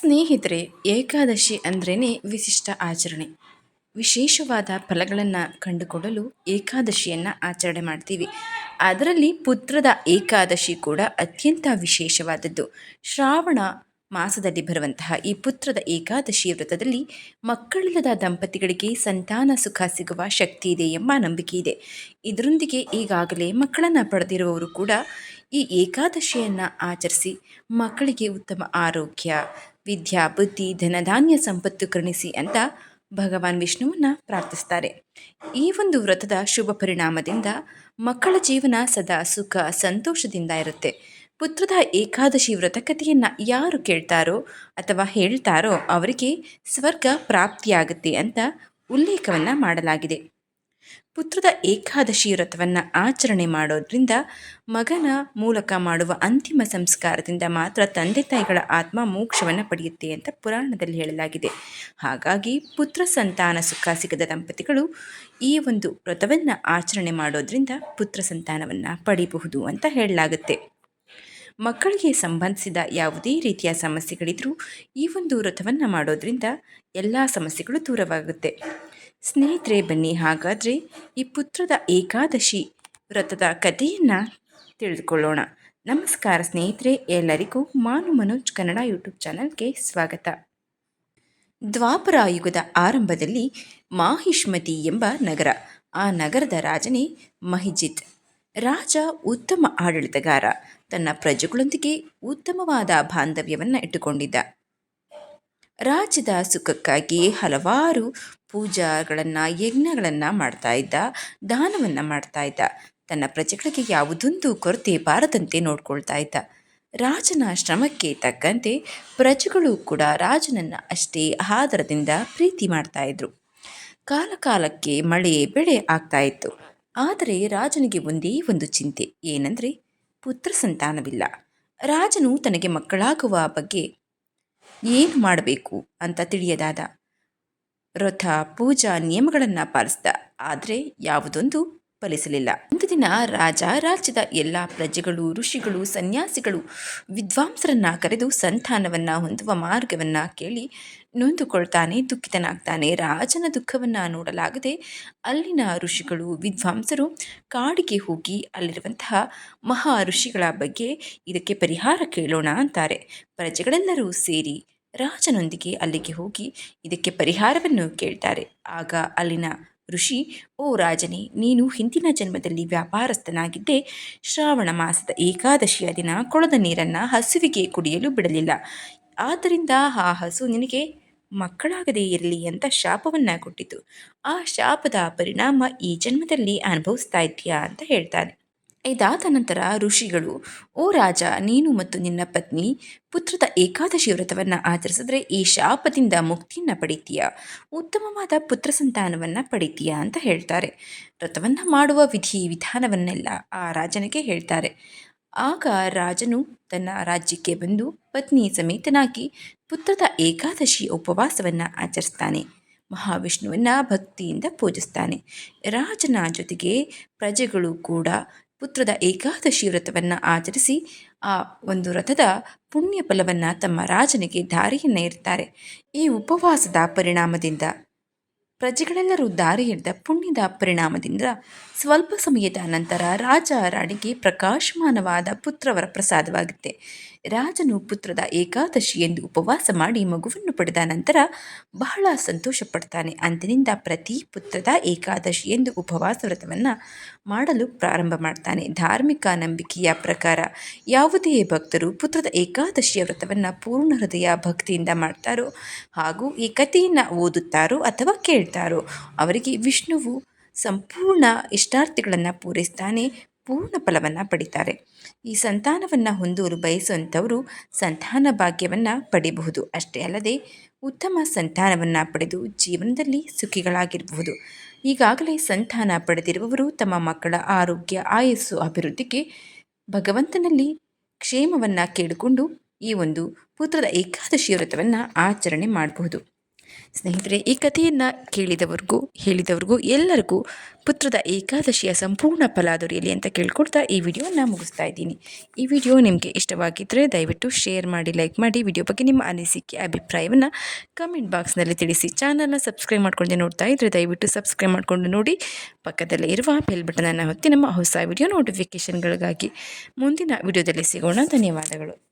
ಸ್ನೇಹಿತರೆ, ಏಕಾದಶಿ ಅಂದ್ರೇ ವಿಶಿಷ್ಟ ಆಚರಣೆ. ವಿಶೇಷವಾದ ಫಲಗಳನ್ನು ಕಂಡುಕೊಳ್ಳಲು ಏಕಾದಶಿಯನ್ನು ಆಚರಣೆ ಮಾಡ್ತೀವಿ. ಅದರಲ್ಲಿ ಪುತ್ರದ ಏಕಾದಶಿ ಕೂಡ ಅತ್ಯಂತ ವಿಶೇಷವಾದದ್ದು. ಶ್ರಾವಣ ಮಾಸದಲ್ಲಿ ಬರುವಂತಹ ಈ ಪುತ್ರದ ಏಕಾದಶಿ ವ್ರತದಲ್ಲಿ ಮಕ್ಕಳಿಲ್ಲದ ದಂಪತಿಗಳಿಗೆ ಸಂತಾನ ಸುಖ ಸಿಗುವ ಶಕ್ತಿ ಇದೆ ಎಂಬ ನಂಬಿಕೆ ಇದೆ. ಇದರೊಂದಿಗೆ ಈಗಾಗಲೇ ಮಕ್ಕಳನ್ನು ಪಡೆದಿರುವವರು ಕೂಡ ಈ ಏಕಾದಶಿಯನ್ನು ಆಚರಿಸಿ ಮಕ್ಕಳಿಗೆ ಉತ್ತಮ ಆರೋಗ್ಯ ವಿದ್ಯಾ, ಬುದ್ಧಿ, ಧನಧಾನ್ಯ ಸಂಪತ್ತು ಕರುಣಿಸಿ ಅಂತ ಭಗವಾನ್ ವಿಷ್ಣುವನ್ನ ಪ್ರಾರ್ಥಿಸ್ತಾರೆ. ಈ ಒಂದು ವ್ರತದ ಶುಭ ಪರಿಣಾಮದಿಂದ ಮಕ್ಕಳ ಜೀವನ ಸದಾ ಸುಖ, ಸಂತೋಷದಿಂದ ಇರುತ್ತೆ. ಪುತ್ರದ ಏಕಾದಶಿ ವ್ರತಕಥೆಯನ್ನು ಯಾರು ಕೇಳ್ತಾರೋ ಅಥವಾ ಹೇಳ್ತಾರೋ ಅವರಿಗೆ ಸ್ವರ್ಗ ಪ್ರಾಪ್ತಿಯಾಗುತ್ತೆ ಅಂತ ಉಲ್ಲೇಖವನ್ನು ಮಾಡಲಾಗಿದೆ. ಪುತ್ರದ ಏಕಾದಶಿ ವ್ರತವನ್ನು ಆಚರಣೆ ಮಾಡೋದ್ರಿಂದ ಮಗನ ಮೂಲಕ ಮಾಡುವ ಅಂತಿಮ ಸಂಸ್ಕಾರದಿಂದ ಮಾತ್ರ ತಂದೆ ತಾಯಿಗಳ ಆತ್ಮ ಮೋಕ್ಷವನ್ನು ಪಡೆಯುತ್ತೆ ಅಂತ ಪುರಾಣದಲ್ಲಿ ಹೇಳಲಾಗಿದೆ. ಹಾಗಾಗಿ ಪುತ್ರ ಸಂತಾನ ಸುಖ ಸಿಗದ ದಂಪತಿಗಳು ಈ ಒಂದು ವ್ರತವನ್ನು ಆಚರಣೆ ಮಾಡೋದ್ರಿಂದ ಪುತ್ರ ಸಂತಾನವನ್ನು ಪಡೆಯಬಹುದು ಅಂತ ಹೇಳಲಾಗುತ್ತೆ. ಮಕ್ಕಳಿಗೆ ಸಂಬಂಧಿಸಿದ ಯಾವುದೇ ರೀತಿಯ ಸಮಸ್ಯೆಗಳಿದ್ರೂ ಈ ಒಂದು ವ್ರತವನ್ನು ಮಾಡೋದ್ರಿಂದ ಎಲ್ಲ ಸಮಸ್ಯೆಗಳು ದೂರವಾಗುತ್ತೆ. ಸ್ನೇಹಿತರೆ, ಬನ್ನಿ ಹಾಗಾದರೆ ಈ ಪುತ್ರದ ಏಕಾದಶಿ ವ್ರತದ ಕಥೆಯನ್ನು ತಿಳಿದುಕೊಳ್ಳೋಣ. ನಮಸ್ಕಾರ ಸ್ನೇಹಿತರೆ, ಎಲ್ಲರಿಗೂ ಮಾನು ಮನೋಜ್ ಕನ್ನಡ ಯೂಟ್ಯೂಬ್ ಚಾನಲ್ಗೆ ಸ್ವಾಗತ. ದ್ವಾಪರ ಯುಗದ ಆರಂಭದಲ್ಲಿ ಮಾಹಿಷ್ಮತಿ ಎಂಬ ನಗರ, ಆ ನಗರದ ರಾಜನೇ ಮಹಿಜಿತ್. ರಾಜ ಉತ್ತಮ ಆಡಳಿತಗಾರ, ತನ್ನ ಪ್ರಜೆಗಳೊಂದಿಗೆ ಉತ್ತಮವಾದ ಬಾಂಧವ್ಯವನ್ನು ಇಟ್ಟುಕೊಂಡಿದ್ದ. ರಾಜ್ಯದ ಸುಖಕ್ಕಾಗಿ ಹಲವಾರು ಪೂಜಾಗಳನ್ನು, ಯಜ್ಞಗಳನ್ನು ಮಾಡ್ತಾ ಇದ್ದ, ದಾನವನ್ನು ಮಾಡ್ತಾ ಇದ್ದ. ತನ್ನ ಪ್ರಜೆಗಳಿಗೆ ಯಾವುದೊಂದು ಕೊರತೆ ಬಾರದಂತೆ ನೋಡ್ಕೊಳ್ತಾ ಇದ್ದ. ರಾಜನ ಶ್ರಮಕ್ಕೆ ತಕ್ಕಂತೆ ಪ್ರಜೆಗಳು ಕೂಡ ರಾಜನನ್ನು ಅಷ್ಟೇ ಆದರದಿಂದ ಪ್ರೀತಿ ಮಾಡ್ತಾ ಇದ್ರು. ಕಾಲಕಾಲಕ್ಕೆ ಮಳೆ, ಬೆಳೆ ಆಗ್ತಾ ಇತ್ತು. ಆದರೆ ರಾಜನಿಗೆ ಒಂದೇ ಒಂದು ಚಿಂತೆ. ಏನಂದರೆ, ಪುತ್ರ ಸಂತಾನವಿಲ್ಲ. ರಾಜನು ತನಗೆ ಮಕ್ಕಳಾಗುವ ಬಗ್ಗೆ ಏನು ಮಾಡಬೇಕು ಅಂತ ತಿಳಿಯದಾದ. ರಥ ಪೂಜಾ ನಿಯಮಗಳನ್ನು ಪಾಲಿಸಿದ. ಆದರೆ ಯಾವುದೊಂದು ಫಲಿಸಲಿಲ್ಲ ಒಂದು ದಿನ ರಾಜ ರಾಜ್ಯದ ಎಲ್ಲ ಪ್ರಜೆಗಳು, ಋಷಿಗಳು, ಸನ್ಯಾಸಿಗಳು ವಿದ್ವಾಂಸರನ್ನ ಕರೆದು ಸಂತಾನವನ್ನು ಹೊಂದುವ ಮಾರ್ಗವನ್ನು ಕೇಳಿ ನೊಂದುಕೊಳ್ತಾನೆ ದುಃಖಿತನಾಗ್ತಾನೆ. ರಾಜನ ದುಃಖವನ್ನು ನೋಡಲಾಗದೆ ಅಲ್ಲಿನ ಋಷಿಗಳು, ವಿದ್ವಾಂಸರು ಕಾಡಿಗೆ ಹೋಗಿ ಅಲ್ಲಿರುವಂತಹ ಮಹಾ ಋಷಿಗಳ ಬಗ್ಗೆ ಇದಕ್ಕೆ ಪರಿಹಾರ ಕೇಳೋಣ ಅಂತಾರೆ. ಪ್ರಜೆಗಳೆಲ್ಲರೂ ಸೇರಿ ರಾಜನೊಂದಿಗೆ ಅಲ್ಲಿಗೆ ಹೋಗಿ ಇದಕ್ಕೆ ಪರಿಹಾರವನ್ನು ಕೇಳ್ತಾರೆ. ಆಗ ಅಲ್ಲಿನ ಋಷಿ, ಓ ರಾಜನೇ, ನೀನು ಹಿಂದಿನ ಜನ್ಮದಲ್ಲಿ ವ್ಯಾಪಾರಸ್ಥನಾಗಿದ್ದೆ ಶ್ರಾವಣ ಮಾಸದ ಏಕಾದಶಿಯ ದಿನ ಕೊಳದ ನೀರನ್ನು ಹಸುವಿಗೆ ಕುಡಿಯಲು ಬಿಡಲಿಲ್ಲ. ಆದ್ದರಿಂದ ಆ ಹಸು ನಿನಗೆ ಮಕ್ಕಳಾಗದೇ ಇರಲಿ ಅಂತ ಶಾಪವನ್ನು ಕೊಟ್ಟಿತು. ಆ ಶಾಪದ ಪರಿಣಾಮ ಈ ಜನ್ಮದಲ್ಲಿ ಅನುಭವಿಸ್ತಾ ಇದೆಯಾ ಅಂತ ಹೇಳ್ತಾನೆ. ಇದಾದ ನಂತರ ಋಷಿಗಳು, ಓ ರಾಜ, ನೀನು ಮತ್ತು ನಿನ್ನ ಪತ್ನಿ ಪುತ್ರದ ಏಕಾದಶಿ ವ್ರತವನ್ನು ಆಚರಿಸಿದ್ರೆ ಈ ಶಾಪದಿಂದ ಮುಕ್ತಿಯನ್ನು ಪಡಿತೀಯ? ಉತ್ತಮವಾದ ಪುತ್ರ ಸಂತಾನವನ್ನು ಪಡಿತೀಯ? ಅಂತ ಹೇಳ್ತಾರೆ. ವ್ರತವನ್ನು ಮಾಡುವ ವಿಧಿ ವಿಧಾನವನ್ನೆಲ್ಲ ಆ ರಾಜನಿಗೆ ಹೇಳ್ತಾರೆ. ಆಗ ರಾಜನು ತನ್ನ ರಾಜ್ಯಕ್ಕೆ ಬಂದು ಪತ್ನಿ ಸಮೇತನಾಗಿ ಪುತ್ರದ ಏಕಾದಶಿ ಉಪವಾಸವನ್ನು ಆಚರಿಸ್ತಾನೆ. ಮಹಾವಿಷ್ಣುವನ್ನು ಭಕ್ತಿಯಿಂದ ಪೂಜಿಸ್ತಾನೆ. ರಾಜನ ಜೊತೆಗೆ ಪ್ರಜೆಗಳು ಕೂಡ ಪುತ್ರದ ಏಕಾದಶಿ ವ್ರತವನ್ನು ಆಚರಿಸಿ ಆ ಒಂದು ವ್ರತದ ಪುಣ್ಯ ಫಲವನ್ನು ತಮ್ಮ ರಾಜನಿಗೆ ದಾರಿಯನ್ನೇ ಇರ್ತಾರೆ ಈ ಉಪವಾಸದ ಪರಿಣಾಮದಿಂದ ಪ್ರಜೆಗಳೆಲ್ಲರೂ ದಾರಿ ಹಿಡಿದ ಪುಣ್ಯದ ಪರಿಣಾಮದಿಂದ ಸ್ವಲ್ಪ ಸಮಯದ ನಂತರ ರಾಜ ರಾಣಿಗೆ ಪ್ರಕಾಶಮಾನವಾದ ಪುತ್ರವರ ಪ್ರಸಾದವಾಗುತ್ತೆ. ರಾಜನು ಪುತ್ರದ ಏಕಾದಶಿ ಎಂದು ಉಪವಾಸ ಮಾಡಿ ಮಗುವನ್ನು ಪಡೆದ ನಂತರ ಬಹಳ ಸಂತೋಷ ಪಡ್ತಾನೆ ಅಂದಿನಿಂದ ಪ್ರತಿ ಪುತ್ರದ ಏಕಾದಶಿ ಎಂದು ಉಪವಾಸ ವ್ರತವನ್ನು ಮಾಡಲು ಪ್ರಾರಂಭ ಮಾಡ್ತಾನೆ. ಧಾರ್ಮಿಕ ನಂಬಿಕೆಯ ಪ್ರಕಾರ ಯಾವುದೇ ಭಕ್ತರು ಪುತ್ರದ ಏಕಾದಶಿಯ ವ್ರತವನ್ನು ಪೂರ್ಣ ಹೃದಯ ಭಕ್ತಿಯಿಂದ ಮಾಡ್ತಾರೋ ಹಾಗೂ ಈ ಕಥೆಯನ್ನು ಓದುತ್ತಾರೋ ಅಥವಾ ಕೇಳ್ತಾರೋ ಅವರಿಗೆ ವಿಷ್ಣುವು ಸಂಪೂರ್ಣ ಇಷ್ಟಾರ್ಥಿಗಳನ್ನು ಪೂರೈಸ್ತಾನೆ ಪೂರ್ಣ ಫಲವನ್ನು ಪಡಿತಾರೆ. ಈ ಸಂತಾನವನ್ನು ಹೊಂದುವರು ಬಯಸುವಂಥವರು ಸಂತಾನ ಭಾಗ್ಯವನ್ನು ಪಡೆಯಬಹುದು ಅಷ್ಟೇ ಅಲ್ಲದೆ ಉತ್ತಮ ಸಂತಾನವನ್ನು ಪಡೆದು ಜೀವನದಲ್ಲಿ ಸುಖಿಗಳಾಗಿರಬಹುದು. ಈಗಾಗಲೇ ಸಂತಾನ ಪಡೆದಿರುವವರು ತಮ್ಮ ಮಕ್ಕಳ ಆರೋಗ್ಯ, ಆಯಸ್ಸು, ಅಭಿವೃದ್ಧಿಗೆ ಭಗವಂತನಲ್ಲಿ ಕ್ಷೇಮವನ್ನು ಕೇಳಿಕೊಂಡು ಈ ಒಂದು ಪುತ್ರದ ಏಕಾದಶಿ ವ್ರತವನ್ನು ಆಚರಣೆ ಮಾಡಬಹುದು. ಸ್ನೇಹಿತರೆ, ಈ ಕಥೆಯನ್ನು ಕೇಳಿದವರಿಗೂ, ಹೇಳಿದವರಿಗೂ, ಎಲ್ಲರಿಗೂ ಪುತ್ರದ ಏಕಾದಶಿಯ ಸಂಪೂರ್ಣ ಫಲ ದೊರೆಯಲಿ ಅಂತ ಕೇಳ್ಕೊಡ್ತಾ ಈ ವಿಡಿಯೋನ ಮುಗಿಸ್ತಾ ಇದ್ದೀನಿ. ಈ ವಿಡಿಯೋ ನಿಮಗೆ ಇಷ್ಟವಾಗಿದ್ದರೆ ದಯವಿಟ್ಟು ಶೇರ್ ಮಾಡಿ, ಲೈಕ್ ಮಾಡಿ, ವಿಡಿಯೋ ಬಗ್ಗೆ ನಿಮ್ಮ ಅನಿಸಿಕೆ, ಅಭಿಪ್ರಾಯವನ್ನು ಕಮೆಂಟ್ ಬಾಕ್ಸ್ನಲ್ಲಿ ತಿಳಿಸಿ. ಚಾನಲ್ನ ಸಬ್ಸ್ಕ್ರೈಬ್ ಮಾಡ್ಕೊಂಡು ನೋಡ್ತಾ ಇದ್ದರೆ ದಯವಿಟ್ಟು ಸಬ್ಸ್ಕ್ರೈಬ್ ಮಾಡಿಕೊಂಡು ನೋಡಿ. ಪಕ್ಕದಲ್ಲೇ ಇರುವ ಬೆಲ್ ಬಟನನ್ನು ಹೊತ್ತಿ ನಮ್ಮ ಹೊಸ ವಿಡಿಯೋ ನೋಟಿಫಿಕೇಷನ್ಗಳಿಗಾಗಿ. ಮುಂದಿನ ವಿಡಿಯೋದಲ್ಲಿ ಸಿಗೋಣ. ಧನ್ಯವಾದಗಳು.